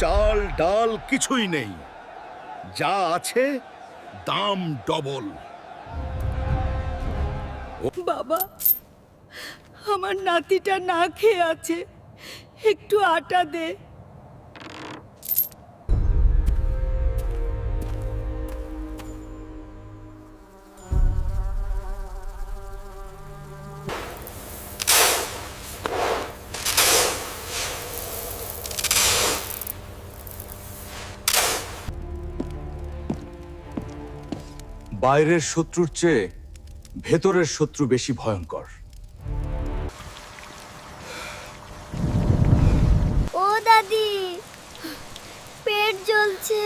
চাল ডাল কিছুই নেই। যা আছে, দাম ডবল। বাবা, আমার নাতিটা না খেয়ে আছে। একটু আটা দে। বাইরের শত্রুর চেয়ে ভেতরের শত্রু বেশি ভয়ঙ্কর। ও দাদি পেট জ্বলছে।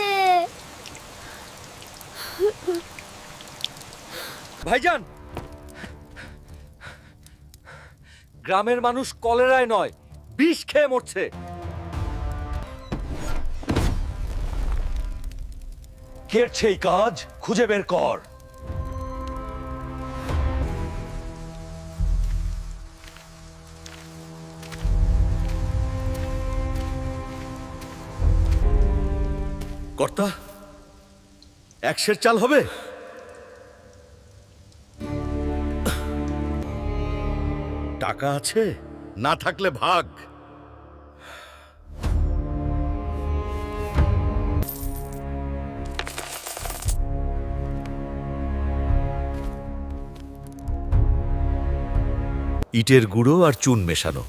ভাইজান! গ্রামের মানুষ কলেরায় নয় বিষ খেয়ে মরছে। কেটছে এই কাজ? খুঁজে বের কর। কর্তা একশের চাল হবে? টাকা আছে? না থাকলে ভাগ। ইটের গুঁড়ো আর চুন মেশানো।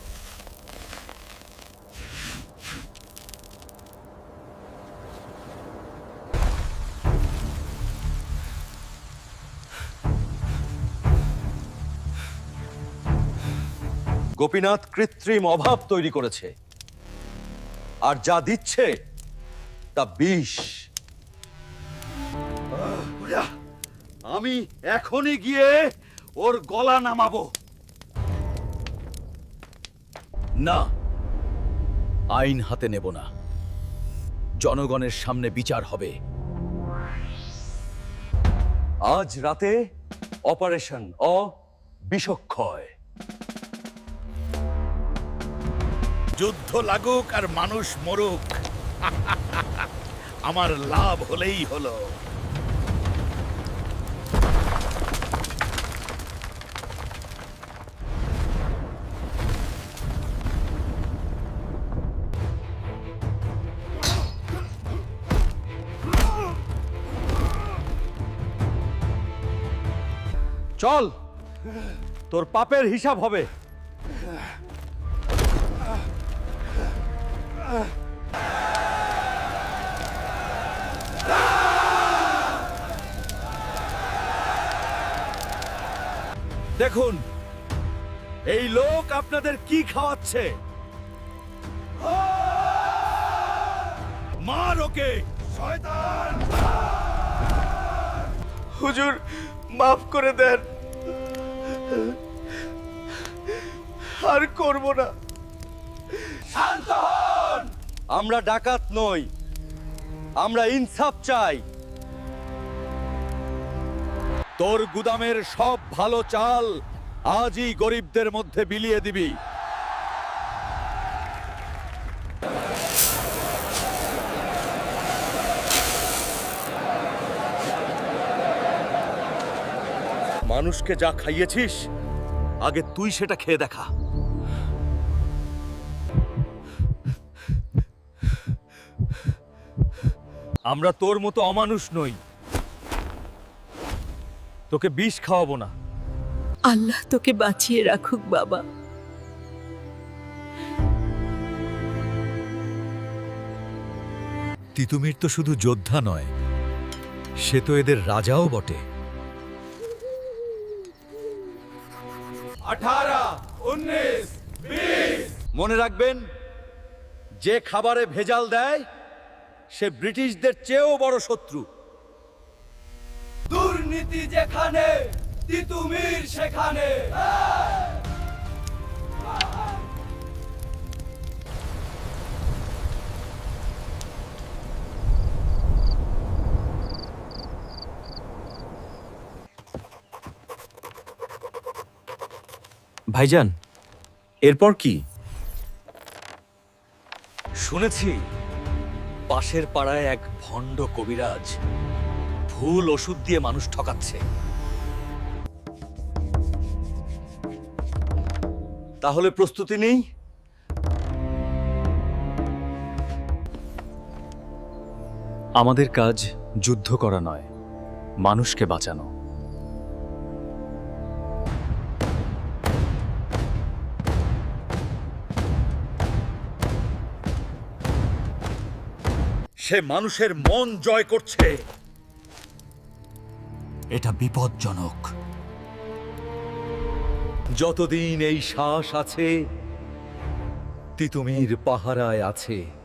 গোপীনাথ কৃত্রিম অভাব তৈরি করেছে। আর যা দিচ্ছে তা বিষ। আমি এখনই গিয়ে ওর গলা নামাবো। না আইন হাতে নেব না। জনগণের সামনে বিচার হবে। আজ রাতে অপারেশন অ বিষক্ষয় যুদ্ধ লাগুক আর মানুষ মরুক। আমার লাভ হলেই হলো। চল তোর পাপের হিসাব হবে। দেখুন এই লোক আপনাদের কি খাওয়াচ্ছে? মার ওকে শয়তান! হুজুর মাফ করে দেন। আর করব না। আমরা ডাকাত নই। আমরা ইনসাফ চাই। তোর গুদামের সব ভালো চাল আজই গরিবদের মধ্যে বিলিয়ে দিবি। মানুষকে যা খাইয়েছিস, আগে তুই সেটা খেয়ে দেখা। আমরা তোর মতো অমানুষ নই। তোকে বিষ খাওয়াবো না। আল্লাহ তোকে বাঁচিয়ে রাখুক বাবা। তিতুমির তো শুধু যোদ্ধা নয় সে তো এদের রাজাও বটে। মনে রাখবেন যে খাবারে ভেজাল দেয় সে ব্রিটিশদের চেয়েও বড় শত্রু। দুর্নীতি যেখানে তিতুমির সেখানে। ভাইজান এরপর কি? শুনেছি পাশের পাড়ায় এক ভণ্ড কবিরাজ ভুল ওষুধ দিয়ে মানুষ ঠকাচ্ছে। তাহলে প্রস্তুতি নেই? আমাদের কাজ যুদ্ধ করা নয়, মানুষকে বাঁচানো। সে মানুষের মন জয় করছে। এটা বিপজ্জনক। যতদিন এই শ্বাস আছে তিতুমির পাহারায় আছে।